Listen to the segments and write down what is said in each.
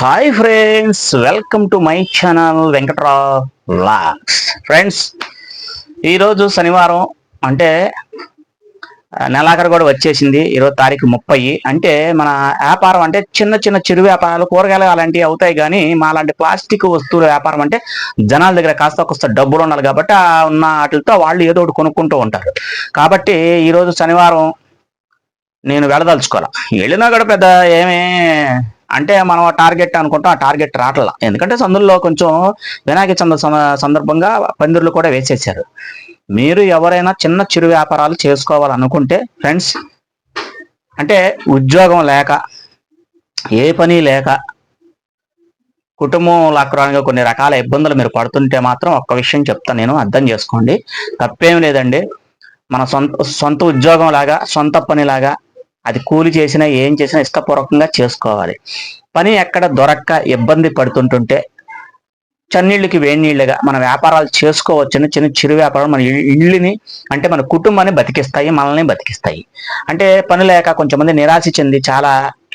Hi friends welcome to my channel వెంకట్రా లాక్స్ friends ఈరోజు శనివారం అంటే నెలాఖరు కూడా వచ్చేసింది. ఈరోజు తారీఖు ముప్పై. అంటే మన వ్యాపారం అంటే చిన్న చిన్న చిరు వ్యాపారాలు కూరగాయలు అలాంటివి అవుతాయి కానీ మా లాంటి ప్లాస్టిక్ వస్తువుల వ్యాపారం అంటే జనాల దగ్గర కాస్త కొస్త డబ్బులు ఉండాలి కాబట్టి ఆ ఉన్న వాటితో వాళ్ళు ఏదో ఒకటి కొనుక్కుంటూ ఉంటారు. కాబట్టి ఈరోజు శనివారం నేను వెళ్ళదలుచుకోవాలి? వెళ్ళినా కూడా పెద్ద ఏమీ అంటే మనం టార్గెట్ అనుకుంటాం ఆ టార్గెట్ రావట్లా ఎందుకంటే సందుల్లో కొంచెం వినాయక చంద్ర సందర్భంగా పందిర్లు కూడా వేసేసారు. మీరు ఎవరైనా చిన్న చిరు వ్యాపారాలు చేసుకోవాలనుకుంటే ఫ్రెండ్స్ అంటే ఉద్యోగం లేక ఏ పని లేక కుటుంబం లాక్రానిగా కొన్ని రకాల ఇబ్బందులు మీరు పడుతుంటే మాత్రం ఒక్క విషయం చెప్తాను నేను అర్థం చేసుకోండి. తప్పేం లేదండి. మన సొంత సొంత ఉద్యోగం లాగా సొంత పనిలాగా అది కూలి చేసినా ఏం చేసినా ఇష్టపూర్వకంగా చేసుకోవాలి. పని ఎక్కడ దొరక్క ఇబ్బంది పడుతుంటుంటే చన్నీళ్ళకి వేడి మన వ్యాపారాలు చేసుకోవచ్చని చిన్న చిరు వ్యాపారాలు మన ఇళ్ళని అంటే మన కుటుంబాన్ని బతికిస్తాయి మనల్ని బతికిస్తాయి. అంటే పని లేక కొంచెంమంది నిరాశ చెంది చాలా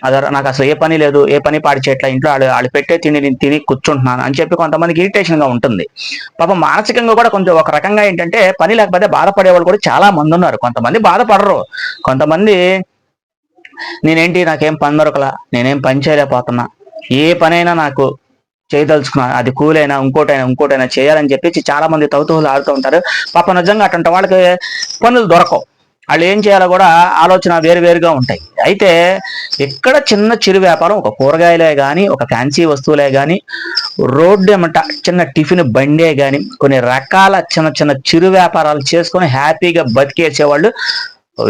అదర్ నాకు అసలు ఏ పని లేదు ఏ పని పాడి చేయట్లా ఇంట్లో వాళ్ళు వాళ్ళు పెట్టే తిండి నేను తిని కూర్చుంటున్నాను అని చెప్పి కొంతమందికి ఇరిటేషన్గా ఉంటుంది. పాపం మానసికంగా కూడా కొంచెం ఒక రకంగా ఏంటంటే పని లేకపోతే బాధపడే వాళ్ళు కూడా చాలా మంది ఉన్నారు. కొంతమంది బాధపడరు. కొంతమంది నేనేంటి నాకేం పని దొరకలా? నేనేం పని చేయలేకపోతున్నా. ఏ పనైనా నాకు చేయదలుచుకున్నా. అది కూలైనా ఇంకోటైనా ఇంకోటైనా చేయాలని చెప్పేసి చాలా మంది తౌతువులు ఆడుతూ ఉంటారు. పాప నిజంగా అటువంటి వాళ్ళకి పనులు దొరకవు. వాళ్ళు ఏం చేయాలో కూడా ఆలోచన వేరు వేరుగా ఉంటాయి. అయితే ఇక్కడ చిన్న చిరు వ్యాపారం ఒక కూరగాయలే కానీ ఒక ఫ్యాన్సీ వస్తువులే కానీ రోడ్డు ఏమంట చిన్న టిఫిన్ బండే కానీ కొన్ని రకాల చిన్న చిన్న చిరు వ్యాపారాలు చేసుకొని హ్యాపీగా బతికేసేవాళ్ళు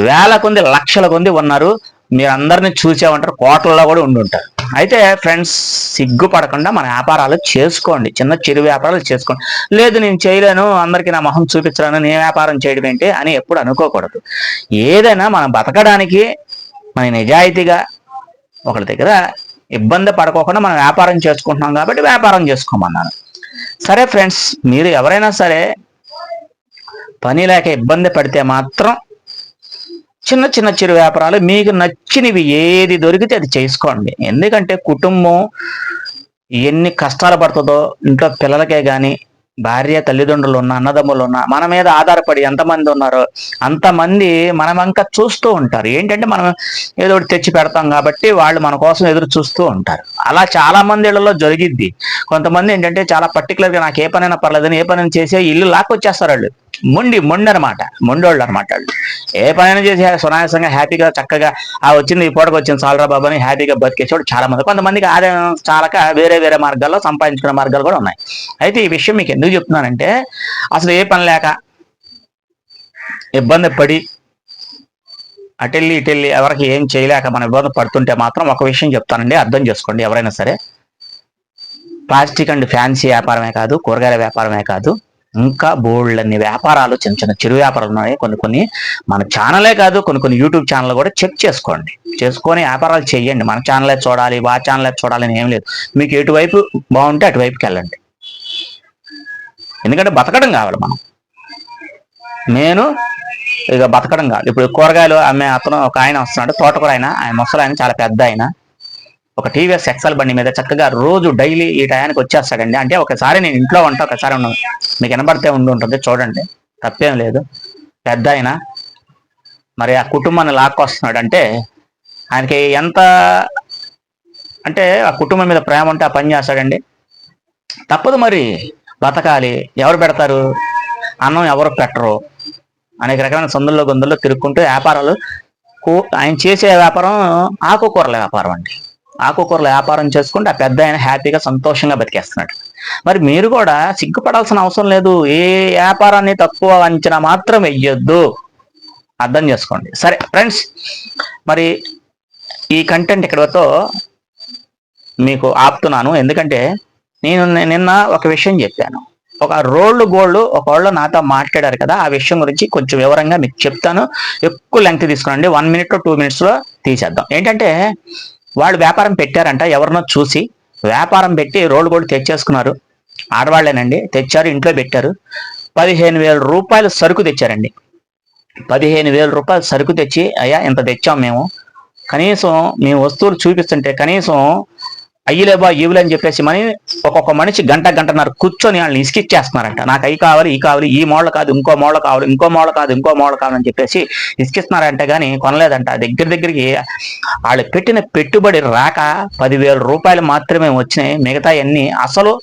వేల కొంది లక్షల కొంది ఉన్నారు. మీరు అందరిని చూసేమంటారు కోట్లలో కూడా ఉండి ఉంటారు. అయితే ఫ్రెండ్స్ సిగ్గుపడకుండా మన వ్యాపారాలు చేసుకోండి. చిన్న చిరు వ్యాపారాలు చేసుకోండి. లేదు నేను చేయలేను అందరికీ నా మొహం చూపించలేను నేను వ్యాపారం చేయడం ఏంటి అని ఎప్పుడు అనుకోకూడదు. ఏదైనా మనం బతకడానికి మన నిజాయితీగా ఒకరి దగ్గర ఇబ్బంది పడుకోకుండా మనం వ్యాపారం చేసుకుంటున్నాం కాబట్టి వ్యాపారం చేసుకోమన్నాను. సరే ఫ్రెండ్స్ మీరు ఎవరైనా సరే పని లేక ఇబ్బంది పడితే మాత్రం చిన్న చిన్న చిరు వ్యాపారాలు మీకు నచ్చినవి ఏది దొరికితే అది చేసుకోండి. ఎందుకంటే కుటుంబం ఎన్ని కష్టాలు పడుతుందో ఇంట్లో పిల్లలకే కానీ భార్య తల్లిదండ్రులు ఉన్న అన్నదమ్ములు ఉన్న మన మీద ఆధారపడి ఎంతమంది ఉన్నారో అంతమంది మనం ఇంకా చూస్తూ ఉంటారు. ఏంటంటే మనం ఏదో ఒకటి తెచ్చి పెడతాం కాబట్టి వాళ్ళు మన కోసం ఎదురు చూస్తూ ఉంటారు. అలా చాలా మంది ఇళ్ళలో జరిగిద్ది. కొంతమంది ఏంటంటే చాలా పర్టికులర్గా గా నాకు ఏ పనైనా పర్లేదని ఏ పనైనా చేసే ఇల్లు లాక్కొచ్చేస్తారు వాళ్ళు. మొండి మొండి అనమాట మొండోళ్ళు అనమాట వాళ్ళు. ఏ పనైనా చేసి సునాయాసంగా హ్యాపీగా చక్కగా ఆ వచ్చింది ఈ పూటకు వచ్చింది సాలరా బాబు అని హ్యాపీగా బతికేసేవాడు చాలా మంది. కొంతమందికి ఆదాయం చాలక వేరే వేరే మార్గాల్లో సంపాదించుకునే మార్గాలు కూడా ఉన్నాయి. అయితే ఈ విషయం మీకు ఎందుకు చెప్తున్నానంటే అసలు ఏ పని లేక ఇబ్బంది పడి అటెళ్ళి ఇటెళ్ళి ఎవరికి ఏం చేయలేక మనం ఇబ్బంది పడుతుంటే మాత్రం ఒక విషయం చెప్తానండి. అర్థం చేసుకోండి ఎవరైనా సరే. ప్లాస్టిక్ అండ్ ఫ్యాన్సీ వ్యాపారమే కాదు కూరగాయల వ్యాపారమే కాదు. ఇంకా బోల్డ్ వ్యాపారాలు చిన్న చిన్న చిరు వ్యాపారాలు ఉన్నాయి. కొన్ని కొన్ని మన ఛానలే కాదు కొన్ని కొన్ని యూట్యూబ్ ఛానల్ కూడా చెక్ చేసుకోండి. చేసుకొని వ్యాపారాలు చేయండి. మన ఛానలే చూడాలి వా ఛానలే చూడాలి అని ఏం లేదు. మీకు ఎటువైపు బాగుంటే అటువైపుకి వెళ్ళండి. ఎందుకంటే బతకడం కావాలి మనం. నేను ఇక బతకడం కాదు. ఇప్పుడు కూరగాయలు అమ్మే అతను ఒక ఆయన వస్తున్నాడు తోటకూర ఆయన ఆయన ముసలు ఆయన చాలా పెద్ద ఆయన. ఒక టీవీఎస్ ఎక్సల్ బండి మీద చక్కగా రోజు డైలీ ఈ టయానికి వచ్చేస్తాడండి. అంటే ఒకసారి నేను ఇంట్లో ఉంటా ఒకసారి ఉన్నాను మీకు వినబడితే ఉండి ఉంటుంది చూడండి. తప్పేం లేదు. పెద్ద ఆయన. మరి ఆ కుటుంబాన్ని లాక్కొస్తున్నాడు అంటే ఆయనకి ఎంత అంటే ఆ కుటుంబం మీద ప్రేమ ఉంటే ఆ పని చేస్తాడండి. తప్పదు మరి. బతకాలి. ఎవరు పెడతారు? అన్నం ఎవరు పెట్టరు? అనేక రకమైన సందుల్లో గొంతుల్లో తిరుక్కుంటూ వ్యాపారాలు కూ- ఆయన చేసే వ్యాపారం ఆకుకూరల వ్యాపారం అండి. ఆకుకూరల వ్యాపారం చేసుకుంటే ఆ పెద్ద ఆయన హ్యాపీగా సంతోషంగా బతికేస్తున్నాడు. మరి మీరు కూడా సిగ్గుపడాల్సిన అవసరం లేదు. ఏ వ్యాపారాన్ని తక్కువ అంచనా మాత్రం వెయ్యొద్దు అర్థం చేసుకోండి. సరే ఫ్రెండ్స్ మరి ఈ కంటెంట్ ఇక్కడతో మీకు ఆపుతున్నాను. ఎందుకంటే నేను నిన్న ఒక విషయం చెప్పాను. ఒక రోళ్ళు గోల్డ్ ఒకళ్ళు నాతో మాట్లాడారు కదా ఆ విషయం గురించి కొంచెం వివరంగా మీకు చెప్తాను. ఎక్కువ లెంగ్త్ తీసుకురండి వన్ మినిట్ టూ మినిట్స్లో తీసేద్దాం. ఏంటంటే వాళ్ళు వ్యాపారం పెట్టారంట ఎవరినో చూసి. వ్యాపారం పెట్టి రోడ్డు గోల్డ్ తెచ్చేసుకున్నారు. ఆడవాళ్ళేనండి తెచ్చారు ఇంట్లో పెట్టారు. పదిహేను వేల రూపాయలు సరుకు తెచ్చారండి. పదిహేను వేల రూపాయలు సరుకు తెచ్చి అయ్యా ఇంత తెచ్చాం మేము. కనీసం మీ వస్తువులు చూపిస్తుంటే కనీసం అయ్యిలేబా ఈవులు అని చెప్పేసి మని ఒక్కొక్క మనిషి గంట గంటన్నర కూర్చొని వాళ్ళని ఇసుకిచ్చేస్తున్నారంట నాకు అవి కావాలి ఈ కావాలి ఈ మోడల్ కాదు ఇంకో మోడల్ కావాలి ఇంకో మోడల్ కాదు ఇంకో మోడల్ కావాలని చెప్పేసి ఇసుకిస్తున్నారంటే కానీ కొనలేదంట. దగ్గర దగ్గరికి వాళ్ళు పెట్టిన పెట్టుబడి రాక పదివేల రూపాయలు మాత్రమే వచ్చినాయి. మిగతా అన్ని అసలు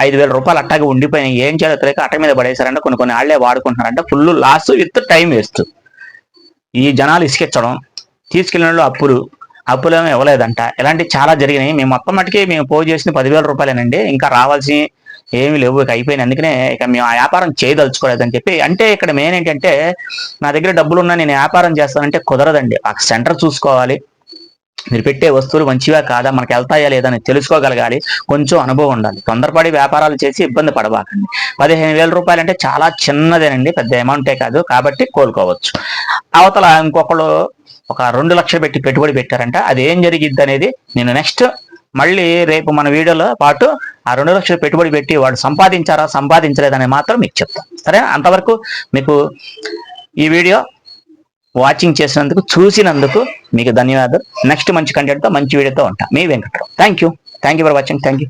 ఐదు వేల రూపాయలు అట్టాగే ఉండిపోయినాయి. ఏం చేయాలో తెలియక అట్ట మీద పడేశారంటే. కొన్ని కొన్ని వాళ్ళే వాడుకుంటున్నారంటే. Full loss with time waste ఈ జనాలు ఇసుకెచ్చడం తీసుకెళ్ళిన వాళ్ళు అప్పులు అప్పులేమో ఇవ్వలేదంట. ఇలాంటివి చాలా జరిగినాయి. మేము మొత్తం మటుకి మేము పోగు చేసిన పదివేల రూపాయలేనండి. ఇంకా రావాల్సి ఏమి లేవు. ఇక అయిపోయింది అందుకనే ఇక మేము ఆ వ్యాపారం చేయదలుచుకోలేదని చెప్పి అంటే ఇక్కడ మెయిన్ ఏంటంటే నా దగ్గర డబ్బులు ఉన్నా నేను వ్యాపారం చేస్తానంటే కుదరదండి. ఆ సెంటర్ చూసుకోవాలి. మీరు పెట్టే వస్తువులు మంచివా కాదా? మనకు వెళ్తాయా లేదా అని తెలుసుకోగలగాలి. కొంచెం అనుభవం ఉండాలి. తొందరపడి వ్యాపారాలు చేసి ఇబ్బంది పడబాకండి. పదిహేను వేల రూపాయలు అంటే చాలా చిన్నదేనండి. పెద్ద అమౌంటే కాదు. కాబట్టి కోలుకోవచ్చు. అవతల ఇంకొకళ్ళు ఒక రెండు లక్షలు పెట్టి పెట్టుబడి పెట్టారంట. అది ఏం జరిగిద్ది అనేది నేను నెక్స్ట్ మళ్ళీ రేపు మన వీడియోలో పాటు ఆ రెండు లక్షలు పెట్టుబడి పెట్టి వాడు సంపాదించారా సంపాదించలేదని మాత్రం మీకు చెప్తాను. సరే అంతవరకు మీకు ఈ వీడియో వాచింగ్ చేసినందుకు చూసినందుకు మీకు ధన్యవాదాలు. నెక్స్ట్ మంచి కంటెంట్తో మంచి వీడియోతో ఉంటా. మీ Venkatrao. Thank you thank you for watching thank you